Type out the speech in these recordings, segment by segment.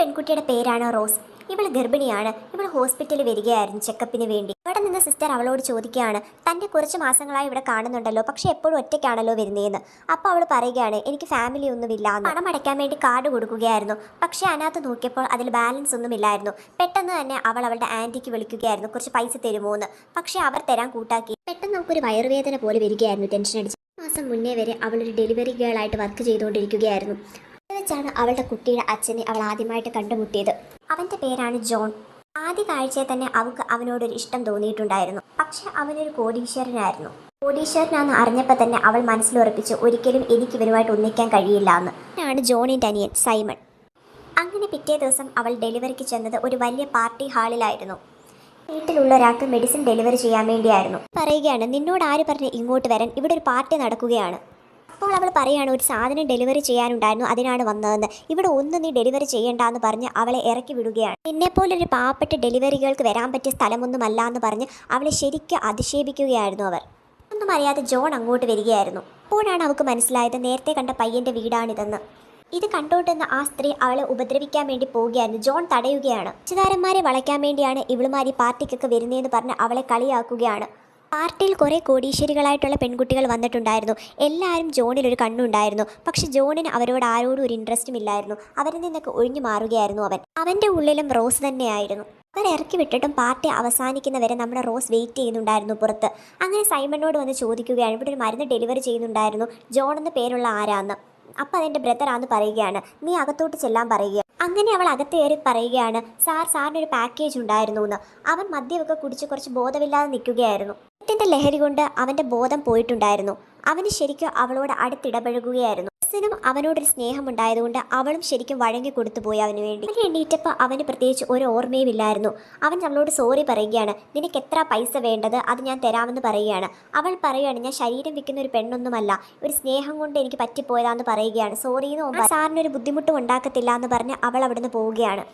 പെൺകുട്ടിയുടെ പേരാണ് റോസ്? ഇവൾ ഗർഭിണിയാണ്. ഇവൾ ഹോസ്പിറ്റലിൽ വരികയായിരുന്നു ചെക്കപ്പിന് വേണ്ടി. ഇവിടെ നിന്ന് സിസ്റ്റർ അവളോട് ചോദിക്കുകയാണ് തന്റെ കുറച്ച് മാസങ്ങളായി ഇവിടെ കാണുന്നുണ്ടല്ലോ പക്ഷെ എപ്പോഴും ഒറ്റയ്ക്കാണല്ലോ വരുന്നതെന്ന് അപ്പോൾ അവൾ പറയുകയാണ് എനിക്ക് ഫാമിലി ഒന്നുമില്ല. പണം അടയ്ക്കാൻ വേണ്ടി കാർഡ് കൊടുക്കുകയായിരുന്നു. പക്ഷേ അതിനകത്ത് നോക്കിയപ്പോൾ അതിൽ ബാലൻസ് ഒന്നുമില്ലായിരുന്നു പെട്ടെന്ന് തന്നെ അവൾ അവളുടെ ആന്റിക്ക് വിളിക്കുകയായിരുന്നു കുറച്ച് പൈസ തരുമോ എന്ന് പക്ഷേ അവർ തരാൻ കൂട്ടാക്കി പെട്ടെന്ന് നമുക്കൊരു വയറുവേദന പോലെ വരികയായിരുന്നു ടെൻഷൻ അടിച്ച്. മാസം മുന്നേ വരെ അവളൊരു ഡെലിവറി ഗേളായിട്ട് വർക്ക് ചെയ്തുകൊണ്ടിരിക്കുകയായിരുന്നു. വെച്ചാണ് അവളുടെ കുട്ടിയുടെ അച്ഛനെ അവൾ ആദ്യമായിട്ട് കണ്ടുമുട്ടിയത്. അവന്റെ പേരാണ് ജോൺ. ആദ്യ കാഴ്ചയിൽ തന്നെ അവൾക്ക് അവനോടൊരു ഇഷ്ടം തോന്നിയിട്ടുണ്ടായിരുന്നു. പക്ഷെ അവനൊരു കോടീശ്വരനായിരുന്നു. കോടീശ്വരനാണെന്ന് അറിഞ്ഞപ്പോൾ തന്നെ അവൾ മനസ്സിലുറപ്പിച്ച് ഒരിക്കലും എനിക്ക് ഇവരുമായിട്ട് ഒന്നിക്കാൻ കഴിയില്ല എന്ന്. ആണ് ജോണിന്റെ അനിയൻ സൈമൺ. അങ്ങനെ പിറ്റേ ദിവസം അവൾ ഡെലിവറിക്ക് ചെന്നത് ഒരു വലിയ പാർട്ടി ഹാളിലായിരുന്നു. വീട്ടിലുള്ള ഒരാൾക്ക് മെഡിസിൻ ഡെലിവറി ചെയ്യാൻ വേണ്ടിയായിരുന്നു. പറയുകയാണ് നിന്നോട് ആര് പറഞ്ഞ് ഇങ്ങോട്ട് വരാൻ? ഇവിടെ ഒരു പാർട്ടി നടക്കുകയാണ്. അപ്പോൾ അവൾ പറയുകയാണ് ഒരു സാധനം ഡെലിവറി ചെയ്യാനുണ്ടായിരുന്നു അതിനാണ് വന്നതെന്ന്. ഇവിടെ ഒന്നും നീ ഡെലിവറി ചെയ്യണ്ടെന്ന് പറഞ്ഞ് അവളെ ഇറക്കി വിടുകയാണ്. നിന്നെപ്പോലൊരു പാവപ്പെട്ട ഡെലിവറികൾക്ക് വരാൻ പറ്റിയ സ്ഥലമൊന്നുമല്ല എന്ന് പറഞ്ഞ് അവളെ ശരിക്കും അധിക്ഷേപിക്കുകയായിരുന്നു അവർ ഒന്നും അറിയാതെ ജോൺ അങ്ങോട്ട് വരികയായിരുന്നു. അപ്പോഴാണ് അവൾക്ക് മനസ്സിലായത് നേരത്തെ കണ്ട പയ്യന്റെ വീടാണിതെന്ന്. ഇത് കണ്ടോട്ടെന്ന് ആ സ്ത്രീ അവളെ ഉപദ്രവിക്കാൻ വേണ്ടി പോവുകയായിരുന്നു. ജോൺ തടയുകയാണ്. ചിതാരന്മാരെ വളയ്ക്കാൻ വേണ്ടിയാണ് ഇവളുമാർ ഈ പാർട്ടിക്കൊക്കെ വരുന്നതെന്ന് പറഞ്ഞ് അവളെ കളിയാക്കുകയാണ്. പാർട്ടിയിൽ കുറേ കോടീശ്വരികളായിട്ടുള്ള പെൺകുട്ടികൾ വന്നിട്ടുണ്ടായിരുന്നു. എല്ലാവരും ജോണിൽ ഒരു കണ്ണുണ്ടായിരുന്നു. പക്ഷെ ജോണിന് അവരോട് ആരോടും ഒരു ഇൻട്രസ്റ്റും ഇല്ലായിരുന്നു. അവരിൽ നിന്നൊക്കെ ഒഴിഞ്ഞു മാറുകയായിരുന്നു അവൻ. അവന്റെ ഉള്ളിലും റോസ് തന്നെയായിരുന്നു. അവർ ഇറക്കി വിട്ടിട്ടും പാർട്ടി അവസാനിക്കുന്നവരെ നമ്മുടെ റോസ് വെയിറ്റ് ചെയ്യുന്നുണ്ടായിരുന്നു പുറത്ത്. അങ്ങനെ സൈമണിനോട് വന്ന് ചോദിക്കുകയാണ്. ഇവിടെ ഒരു മരുന്ന് ഡെലിവറി ചെയ്യുന്നുണ്ടായിരുന്നു. ജോൺ എന്ന പേരുള്ള ആരാന്ന്. അപ്പം അതെന്റെ ബ്രദറാന്ന് പറയുകയാണ്. നീ അകത്തോട്ട് ചെല്ലാൻ പറയുക. അങ്ങനെ അവൾ അകത്ത് കയറി പറയുകയാണ്. സാർ സാറിനൊരു പാക്കേജ് ഉണ്ടായിരുന്നു എന്ന് അവൻ മദ്യമൊക്കെ കുടിച്ച് കുറച്ച് ബോധമില്ലാതെ നിൽക്കുകയായിരുന്നു. ത്തിന്റെ ലഹരി കൊണ്ട് അവന്റെ ബോധം പോയിട്ടുണ്ടായിരുന്നു. അവന് ശരിക്കും അവളോട് അടുത്തിടപഴകുകയായിരുന്നു. നും അവനോടൊരു സ്നേഹമുണ്ടായതുകൊണ്ട് അവളും ശരിക്കും വഴങ്ങി കൊടുത്തു പോയി അവന് വേണ്ടി. അവനെ എണ്ണീറ്റപ്പോൾ അവന് പ്രത്യേകിച്ച് ഒരു ഓർമ്മയും ഇല്ലായിരുന്നു. അവൻ നമ്മളോട് സോറി പറയുകയാണ്. നിനക്ക് എത്ര പൈസ വേണ്ടത് അത് ഞാൻ തരാമെന്ന് പറയുകയാണ്. അവൾ പറയുകയാണ് ഞാൻ ശരീരം വിൽക്കുന്ന ഒരു പെണ്ണൊന്നുമല്ല. ഒരു സ്നേഹം കൊണ്ട് എനിക്ക് പറ്റിപ്പോയതാന്ന് പറയുകയാണ്. സോറി എന്ന് സാറിനൊരു ബുദ്ധിമുട്ടും ഉണ്ടാക്കത്തില്ല എന്ന് പറഞ്ഞ് അവൾ അവിടുന്ന് പോവുകയാണ്.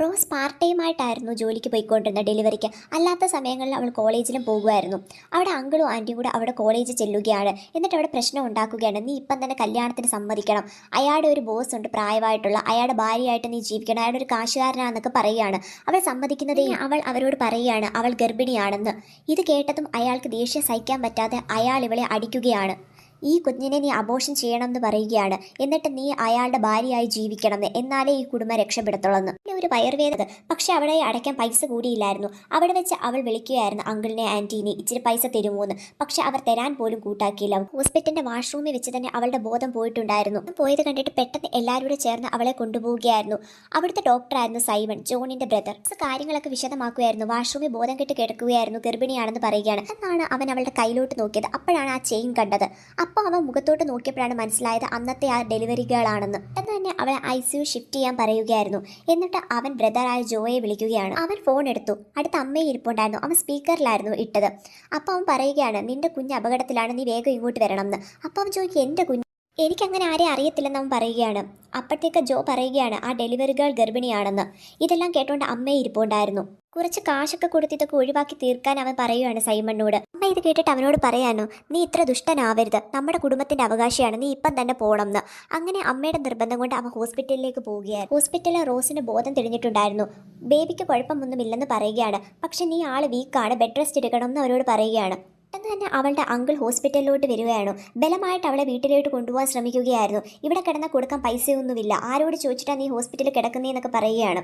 റോസ് പാർട്ട് ടൈം ആയിട്ടായിരുന്നു ജോലിക്ക് പോയിക്കൊണ്ടിരുന്നത് ഡെലിവറിക്ക്. അല്ലാത്ത സമയങ്ങളിൽ അവൾ കോളേജിലും പോകുമായിരുന്നു. അവിടെ അങ്കിളും ആന്റിയും കൂടെ അവിടെ കോളേജ് ചെല്ലുകയാണ്. എന്നിട്ട് അവിടെ പ്രശ്നം ഉണ്ടാക്കുകയാണ്. നീ ഇപ്പം തന്നെ കല്യാണത്തിന് സമ്മതിക്കണം. അയാളുടെ ഒരു ബോസ് ഉണ്ട് പ്രായമായിട്ടുള്ള. അയാളുടെ ഭാര്യയായിട്ട് നീ ജീവിക്കണം. അയാളുടെ ഒരു കാശുകാരനാണെന്നൊക്കെ പറയുകയാണ്. അവൾ സമ്മതിക്കുന്നതേ അവൾ അവരോട് പറയുകയാണ്. അവൾ ഗർഭിണിയാണെന്ന്. ഇത് കേട്ടതും അയാൾക്ക് ദേഷ്യം സഹിക്കാൻ പറ്റാതെ അയാൾ ഇവളെ അടിക്കുകയാണ്. ഈ കുഞ്ഞിനെ നീ അബോഷൻ ചെയ്യണമെന്ന് പറയുകയാണ്. എന്നിട്ട് നീ അയാളുടെ ഭാര്യയായി ജീവിക്കണമെന്ന്. എന്നാലേ ഈ കുടുംബം രക്ഷപ്പെടത്തുള്ളൂ പിന്നെ ഒരു വയറുവേദന പക്ഷെ അവിടെ അടയ്ക്കാൻ പൈസ കൂടിയില്ലായിരുന്നു. അവിടെ വെച്ച് അവൾ വിളിക്കുകയായിരുന്നു അങ്കിളിനെ ആന്റീനെ ഇച്ചിരി പൈസ തരുമോന്ന്. പക്ഷെ അവർ തരാൻ പോലും കൂട്ടാക്കിയില്ല. ഹോസ്പിറ്റലിന്റെ വാഷ്റൂമിൽ വെച്ച് തന്നെ അവളുടെ ബോധം പോയിട്ടുണ്ടായിരുന്നു. പോയത് കണ്ടിട്ട് പെട്ടെന്ന് എല്ലാവരും ചേർന്ന് അവളെ കൊണ്ടുപോവുകയായിരുന്നു. അവിടുത്തെ ഡോക്ടറായിരുന്നു സൈമൺ ജോണിന്റെ ബ്രദർ കാര്യങ്ങളൊക്കെ വിശദമാക്കുകയായിരുന്നു വാഷ്റൂമിൽ ബോധം കെട്ട് കിടക്കുകയായിരുന്നു ഗർഭിണിയാണെന്ന് പറയുകയാണ്. എന്നാണ് അവൻ അവളുടെ കയ്യിലോട്ട് നോക്കിയത്. അപ്പോഴാണ് ആ ചെയിൻ കണ്ടത്. അപ്പോൾ അവൻ മുഖത്തോട്ട് നോക്കിയപ്പോഴാണ് മനസ്സിലായത് അന്നത്തെ ആ ഡെലിവറി ഗേൾ ആണെന്ന്. പെട്ടെന്ന് തന്നെ അവളെ ഐ സി യു ഷിഫ്റ്റ് ചെയ്യാൻ പറയുകയായിരുന്നു. എന്നിട്ട് അവൻ ബ്രദറായ ജോയെ വിളിക്കുകയാണ്. അവൻ ഫോൺ എടുത്തു. അടുത്ത അമ്മയെ ഇരിപ്പുണ്ടായിരുന്നു. അവൻ സ്പീക്കറിലായിരുന്നു ഇട്ടത്. അപ്പോൾ അവൻ പറയുകയാണ് നിന്റെ കുഞ്ഞ് അപകടത്തിലാണ്. നീ വേഗം ഇങ്ങോട്ട് വരണം എന്ന് അപ്പോൾ അവൻ ചോദിക്കും എന്റെ കുഞ്ഞ്? എനിക്കങ്ങനെ ആരെ അറിയത്തില്ലെന്ന് അവൻ പറയുകയാണ്. അപ്പോഴത്തേക്ക് ജോ പറയുകയാണ് ആ ഡെലിവറി ഗേൾ ഗർഭിണിയാണെന്ന്. ഇതെല്ലാം കേട്ടോണ്ട് അമ്മയെ ഇരിപ്പുണ്ടായിരുന്നു. കുറച്ച് കാശൊക്കെ കൊടുത്ത് ഇതൊക്കെ ഒഴിവാക്കി തീർക്കാൻ അവൻ പറയുകയാണ് സൈമണ്ണോട് അമ്മ ഇത് കേട്ടിട്ട് അവനോട് പറയാനോ? നീ ഇത്ര ദുഷ്ടനാവരുത്. നമ്മുടെ കുടുംബത്തിന്റെ അവകാശിയാണ്. നീ ഇപ്പം തന്നെ പോകണം എന്ന് അങ്ങനെ അമ്മയുടെ നിർബന്ധം കൊണ്ട് അവൻ ഹോസ്പിറ്റലിലേക്ക് പോവുകയാണ് ഹോസ്പിറ്റലിൽ റോസിന് ബോധം തെളിഞ്ഞിട്ടുണ്ടായിരുന്നു. ബേബിക്ക് കുഴപ്പമൊന്നുമില്ലെന്ന് പറയുകയാണ്. പക്ഷെ നീ ആൾ വീക്കാണ്. ബെഡ് റെസ്റ്റ് എടുക്കണം എന്ന് അവരോട് പറയുകയാണ്. പെട്ടെന്ന് തന്നെ അവളുടെ അങ്കിൾ ഹോസ്പിറ്റലിലോട്ട് വരികയാണ് ബലമായിട്ട് അവളെ വീട്ടിലോട്ട് കൊണ്ടുപോകാൻ ശ്രമിക്കുകയായിരുന്നു. ഇവിടെ കിടന്ന കൊടുക്കാൻ പൈസയൊന്നുമില്ല. ആരോട് ചോദിച്ചിട്ടാണ് നീ ഹോസ്പിറ്റലിൽ കിടക്കുന്നതെന്നൊക്കെ പറയുകയാണ്.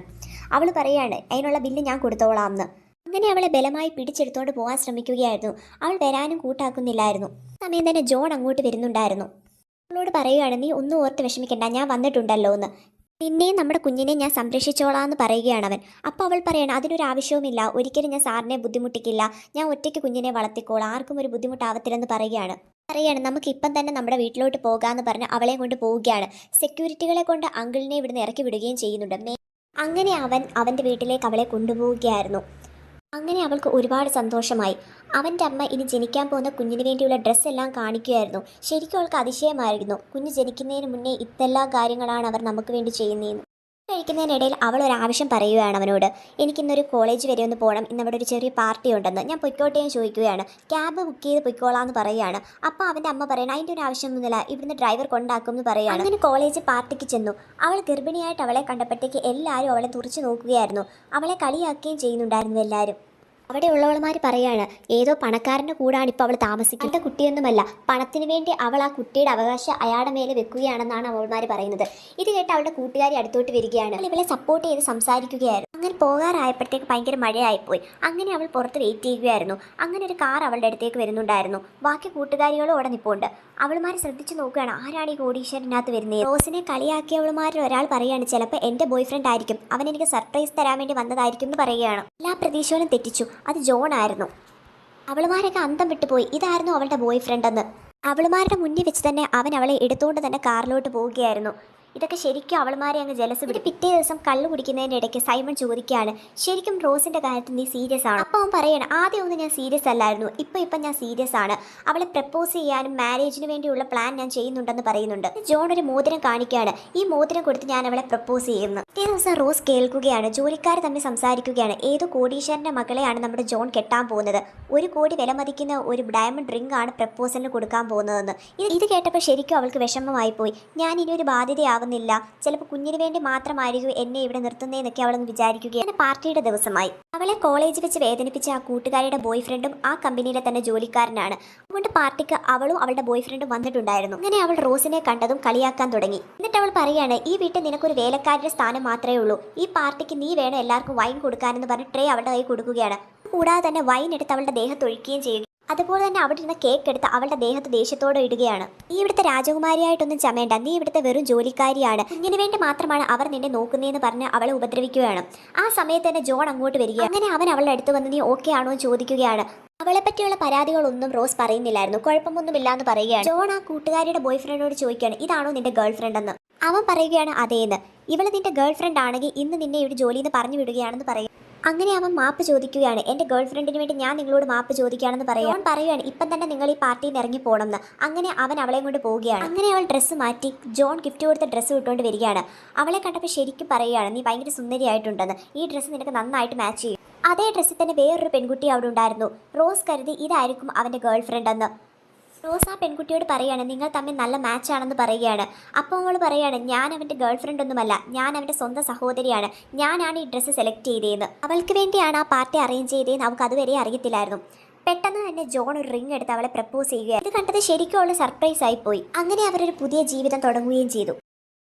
അവൾ പറയുകയാണ് അതിനുള്ള ബില്ല് ഞാൻ കൊടുത്തോളാം എന്ന് അങ്ങനെ അവളെ ബലമായി പിടിച്ചെടുത്തോണ്ട് പോകാൻ ശ്രമിക്കുകയായിരുന്നു. അവൾ വരാനും കൂട്ടാക്കുന്നില്ലായിരുന്നു. സമയം തന്നെ ജോൺ അങ്ങോട്ട് വരുന്നുണ്ടായിരുന്നു. അവളോട് പറയുകയാണ് നീ ഒന്നും ഓർത്ത് വിഷമിക്കണ്ട. ഞാൻ വന്നിട്ടുണ്ടല്ലോ എന്ന് നിന്നെയും നമ്മുടെ കുഞ്ഞിനെ ഞാൻ സംരക്ഷിച്ചോളാം എന്ന് പറയുകയാണ് അവൻ അപ്പോൾ അവൾ പറയണം അതിനൊരു ആവശ്യവുമില്ല. ഒരിക്കലും ഞാൻ സാറിനെ ബുദ്ധിമുട്ടിക്കില്ല. ഞാൻ ഒറ്റയ്ക്ക് കുഞ്ഞിനെ വളർത്തിക്കോളാം. ആർക്കും ഒരു ബുദ്ധിമുട്ടാവത്തില്ലെന്ന് പറയുകയാണ്. പറയാണ് നമുക്ക് ഇപ്പം തന്നെ നമ്മുടെ വീട്ടിലോട്ട് പോകാമെന്ന് പറഞ്ഞ് അവളെ കൊണ്ട് പോവുകയാണ്. സെക്യൂരിറ്റികളെ കൊണ്ട് അങ്കിളിനെ ഇവിടുന്ന് ഇറക്കി വിടുകയും ചെയ്യുന്നുണ്ട്. അങ്ങനെ അവൻ അവന്റെ വീട്ടിലേക്ക് അവളെ കൊണ്ടുപോവുകയായിരുന്നു. അങ്ങനെ അവൾക്ക് ഒരുപാട് സന്തോഷമായി. അവന്റെ അമ്മ ഇനി ജനിക്കാൻ പോകുന്ന കുഞ്ഞിന് വേണ്ടിയുള്ള ഡ്രസ്സെല്ലാം കാണിക്കുമായിരുന്നു. ശരിക്കും അവൾക്ക് അതിശയമായിരുന്നു. കുഞ്ഞ് ജനിക്കുന്നതിന് മുന്നേ ഇത്തെല്ലാ കാര്യങ്ങളാണ് അവർ നമുക്ക് വേണ്ടി ചെയ്യുന്നതെന്ന്. കഴിക്കുന്നതിനിടയിൽ അവൾ ഒരു ആവശ്യം പറയുകയാണ് അവനോട്. എനിക്കിന്നൊരു കോളേജ് വരെ ഒന്ന് പോകണം ഇന്നവിടെ ഒരു ചെറിയ പാർട്ടി ഉണ്ടെന്ന്. ഞാൻ പൊയ്ക്കോട്ടെ എന്ന് ചോദിക്കുകയാണ്. ക്യാബ് ബുക്ക് ചെയ്ത് പൊയ്ക്കോളാന്ന് പറയുകയാണ്. അപ്പോൾ അവന്റെ അമ്മ പറയണം അതിന്റെ ഒരു ആവശ്യമൊന്നുമില്ല ഇവിടുന്ന് ഡ്രൈവർ കൊണ്ടാക്കും എന്ന് പറയുകയാണ്. അങ്ങനെ കോളേജ് പാർട്ടിക്ക് ചെന്നു. അവൾ ഗർഭിണിയായിട്ട് അവളെ കണ്ടപ്പോഴത്തേക്ക് എല്ലാവരും അവളെ തുറച്ചു നോക്കുകയായിരുന്നു. അവളെ കളിയാക്കുകയും ചെയ്യുന്നുണ്ടായിരുന്നു എല്ലാവരും. അവിടെ ഉള്ളവൾമാർ പറയാണ് ഏതോ പണക്കാരന്റെ കൂടാണ് ഇപ്പോൾ അവൾ താമസിക്കുന്നത്. കുട്ടിയൊന്നുമല്ല. പണത്തിന് വേണ്ടി അവൾ ആ കുട്ടിയുടെ അവകാശം അയാളുടെ മേലെ വെക്കുകയാണെന്നാണ് അവൾമാർ പറയുന്നത്. ഇത് കേട്ട് അവളുടെ കൂട്ടുകാരി അടുത്തോട്ട് വരികയാണ്. അവൾ ഇവളെ സപ്പോർട്ട് ചെയ്ത് സംസാരിക്കുകയായിരുന്നു. അങ്ങനെ പോകാറായപ്പോഴത്തേക്ക് ഭയങ്കര മഴയായിപ്പോയി. അങ്ങനെ അവൾ പുറത്ത് വെയിറ്റ് ചെയ്യുകയായിരുന്നു. അങ്ങനെ ഒരു കാർ അവളുടെ അടുത്തേക്ക് വരുന്നുണ്ടായിരുന്നു. ബാക്കി കൂട്ടുകാരികളും അവിടെ നിൽപ്പുണ്ട് അവൾമാർ ശ്രദ്ധിച്ചു നോക്കുകയാണ് ആരാണ് ഈ കോടീശ്വരനകത്ത് വരുന്നത്? റോസിനെ കളിയാക്കിയവളുമാരിൽ ഒരാൾ പറയുകയാണ് ചിലപ്പോൾ എന്റെ ബോയ് ഫ്രണ്ട് ആയിരിക്കും. അവൻ എനിക്ക് സർപ്രൈസ് തരാൻ വേണ്ടി വന്നതായിരിക്കും എന്ന് പറയുകയാണ്. എല്ലാ പ്രതീക്ഷകളും തെറ്റിച്ചു. അത് ജോൺ ആയിരുന്നു അവളുമാരൊക്കെ അന്തം വിട്ടുപോയി ഇതായിരുന്നു അവളുടെ ബോയ് ഫ്രണ്ട് എന്ന്. അവളുമാരുടെ മുന്നിൽ വെച്ച് തന്നെ അവൻ അവളെ എടുത്തുകൊണ്ട് തന്നെ കാറിലോട്ട് പോവുകയായിരുന്നു. ഇതൊക്കെ ശരിക്കും അവൾമാരെ അങ്ങ് ജലസ് പിടി പിറ്റേ ദിവസം കള്ളു കുടിക്കുന്നതിന്റെ ഇടയ്ക്ക് സൈമൺ ചോദിക്കുകയാണ് ശരിക്കും റോസിന്റെ കാര്യത്തിൽ നീ സീരിയസ് ആണ്? അപ്പോൾ അവൻ പറയണം ആദ്യം ഒന്നും ഞാൻ സീരിയസ് അല്ലായിരുന്നു ഇപ്പം ഇപ്പം ഞാൻ സീരിയസ് ആണ്. അവളെ പ്രപ്പോസ് ചെയ്യാനും മാരേജിന് വേണ്ടിയുള്ള പ്ലാൻ ഞാൻ ചെയ്യുന്നുണ്ടെന്ന് പറയുന്നുണ്ട്. ജോൺ ഒരു മോതിരം കാണിക്കുകയാണ് ഈ മോതിരം കൊടുത്ത് ഞാൻ അവളെ പ്രപ്പോസ് ചെയ്യുന്നു. പിറ്റേ ദിവസം റോസ് കേൾക്കുകയാണ് ജോലിക്കാർ തമ്മിൽ സംസാരിക്കുകയാണ് ഏത് കോടീശ്വരന്റെ മകളെയാണ് നമ്മുടെ ജോൺ കെട്ടാൻ പോകുന്നത്? ഒരു കോടി വില മതിക്കുന്ന ഒരു ഡയമണ്ട് റിംഗ് ആണ് പ്രപ്പോസലിന് കൊടുക്കാൻ പോകുന്നതെന്ന്. ഇത് കേട്ടപ്പോൾ ശരിക്കും അവൾക്ക് വിഷമമായി പോയി ഞാൻ ഇനി ഒരു ബാധ്യതയാവുന്നില്ല ചിലപ്പോൾ കുഞ്ഞിന് വേണ്ടി മാത്രമായിരിക്കും എന്നെ ഇവിടെ നിർത്തുന്നതെന്നൊക്കെ അവളൊന്ന് വിചാരിക്കുകയാണ്. പാർട്ടിയുടെ ദിവസമായി. അവളെ കോളേജ് വെച്ച് വേദനിപ്പിച്ച ആ കൂട്ടുകാരിയുടെ ബോയ് ഫ്രണ്ടും ആ കമ്പനിയിലെ തന്നെ ജോലിക്കാരനാണ്. അതുകൊണ്ട് പാർട്ടിക്ക് അവളും അവളുടെ ബോയ് ഫ്രണ്ടും വന്നിട്ടുണ്ടായിരുന്നു. അങ്ങനെ അവൾ റോസിനെ കണ്ടതും കളിയാക്കാൻ തുടങ്ങി. എന്നിട്ട് അവൾ പറയാണ് ഈ വീട്ടിൽ നിനക്കൊരു വേലക്കാരുടെ സ്ഥാനം മാത്രമേ ഉള്ളൂ. ഈ പാർട്ടിക്ക് നീ വേണം എല്ലാവർക്കും വൈൻ കൊടുക്കാനെന്ന് പറഞ്ഞ് ട്രേ അവളുടെ കൈ കൊടുക്കുകയാണ്. കൂടാതെ തന്നെ വൈൻ എടുത്ത് അവളുടെ ദേഹത്തൊഴിക്കുകയും ചെയ്യുക അതുപോലെ തന്നെ അവിടെ ഇരുന്ന കേക്ക് എടുത്ത് അവളുടെ ദേഹത്ത് ദേഷ്യത്തോടെ ഇടുകയാണ്. നീ ഇവിടുത്തെ രാജകുമാരിയായിട്ടൊന്നും ചമയണ്ട. നീ ഇവിടുത്തെ വെറും ജോലിക്കാരിയാണ്. കുഞ്ഞിന് വേണ്ടി മാത്രമാണ് അവർ നിന്നെ നോക്കുന്നതെന്ന് പറഞ്ഞ് അവളെ ഉപദ്രവിക്കുകയാണ്. ആ സമയത്ത് തന്നെ ജോൺ അങ്ങോട്ട് വരികയാണ്. അങ്ങനെ അവൻ അവളുടെ അടുത്ത് വന്ന് നീ ഓക്കെ ആണോ എന്ന് ചോദിക്കുകയാണ്. അവളെ പറ്റിയുള്ള പരാതികളൊന്നും റോസ് പറയുന്നില്ലായിരുന്നു. കുഴപ്പമൊന്നുമില്ല എന്ന് പറയുകയാണ്. ജോൺ ആ കൂട്ടുകാരിയുടെ ബോയ് ഫ്രണ്ടിനോട് ചോദിക്കുകയാണ് ഇതാണോ നിന്റെ ഗേൾ ഫ്രണ്ട് എന്ന് അവൻ പറയുകയാണ് അതേന്ന്. ഇവൾ നിന്റെ ഗേൾ ഫ്രണ്ട് ആണെങ്കിൽ ഇന്ന് നിന്നെ ഇവിടെ ജോലിയിൽ നിന്ന് പറഞ്ഞു വിടുകയാണെന്ന് പറയും അങ്ങനെ അവൻ മാപ്പ് ചോദിക്കുകയാണ്. എന്റെ ഗേൾ ഫ്രണ്ടിന് വേണ്ടി ഞാൻ നിങ്ങളോട് മാപ്പ് ചോദിക്കുകയാണെന്ന് പറയും. അവൻ പറയുകയാണ് ഇപ്പം തന്നെ നിങ്ങൾ ഈ പാർട്ടിയിൽ നിന്ന് ഇറങ്ങി പോകണമെന്ന്. അങ്ങനെ അവൻ അവളെയും കൊണ്ട് പോവുകയാണ്. അങ്ങനെ അവൾ ഡ്രസ്സ് മാറ്റി ജോൺ ഗിഫ്റ്റ് കൊടുത്ത ഡ്രസ്സ് ഇട്ടുകൊണ്ട് വരികയാണ്. അവളെ കണ്ടപ്പോൾ ശരിക്കും പറയുകയാണ് നീ ഭയങ്കര സുന്ദരിയായിട്ടുണ്ടെന്ന്. ഈ ഡ്രസ്സ് നിനക്ക് നന്നായിട്ട് മാച്ച് ചെയ്യും. അതേ ഡ്രസ്സിൽ തന്നെ വേറൊരു പെൺകുട്ടി അവിടെ ഉണ്ടായിരുന്നു. റോസ് കരുതി ഇതായിരിക്കും അവന്റെ ഗേൾ ഫ്രണ്ട് എന്ന് റോസ് ആ പെൺകുട്ടിയോട് പറയുകയാണ് നിങ്ങൾ തമ്മിൽ നല്ല മാച്ചാണെന്ന് പറയുകയാണ്. അപ്പോൾ അവൾ പറയുകയാണ് ഞാൻ അവന്റെ ഗേൾ ഫ്രണ്ട് ഒന്നുമല്ല ഞാൻ അവന്റെ സ്വന്തം സഹോദരിയാണ് ഞാനാണ് ഈ ഡ്രസ്സ് സെലക്ട് ചെയ്തതെന്ന് അവൾക്ക് വേണ്ടിയാണ് ആ പാർട്ടി അറേഞ്ച് ചെയ്തതെന്ന് അവൾക്ക് അതുവരെ അറിയത്തില്ലായിരുന്നു. പെട്ടെന്ന് തന്നെ ജോൺ ഒരു റിംഗ് എടുത്ത് അവളെ പ്രപ്പോസ് ചെയ്യുകയാണ് ഇത് കണ്ടത് ശരിക്കും അവൾ സർപ്രൈസ് ആയി പോയി. അങ്ങനെ അവരൊരു പുതിയ ജീവിതം തുടങ്ങുകയും ചെയ്തു.